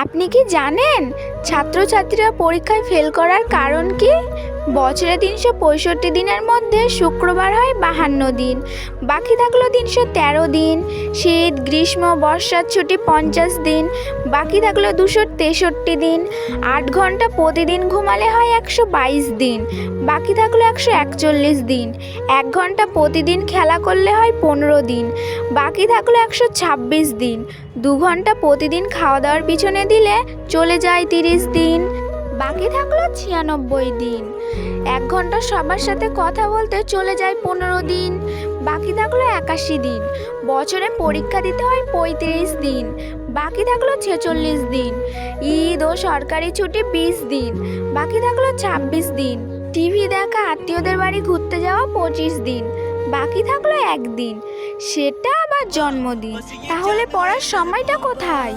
আপনি কি জানেন? ছাত্রছাত্রীরা পরীক্ষায় ফেল করার কারণ কি? বছরে তিনশো পঁয়ষট্টি দিনের মধ্যে শুক্রবার হয় বাহান্ন দিন। বাকি থাকল তিনশো তেরো দিন। শীত, গ্রীষ্ম বর্ষার ছুটি পঞ্চাশ দিন। বাকি থাকল দুশো তেষট্টি দিন। আট ঘণ্টা প্রতিদিন ঘুমালে হয় একশো বাইশ দিন। বাকি থাকল একশো একচল্লিশ দিন। এক ঘণ্টা প্রতিদিন খেলা করলে হয় পনেরো দিন। বাকি থাকল একশো ছাব্বিশ দিন। দু ঘণ্টা প্রতিদিন খাওয়া দাওয়ার পিছনে দিলে চলে যায় তিরিশ দিন। বাকি থাকল ছিয়ানব্বই দিন। এক ঘণ্টা সবার সাথে কথা বলতে চলে যায় পনেরো দিন, বাকি থাকল একাশি দিন। বছরে পরীক্ষা দিতে হয় পঁয়ত্রিশ দিন, বাকি থাকল ছেচল্লিশ দিন। ঈদ ও সরকারি ছুটি বিশ দিন, বাকি থাকল ছাব্বিশ দিন। টিভি দেখা আত্মীয়দের বাড়ি ঘুরতে যাওয়া পঁচিশ দিন, বাকি থাকল একদিন। সেটা আবার জন্মদিন। তাহলে পড়ার সময়টা কোথায়?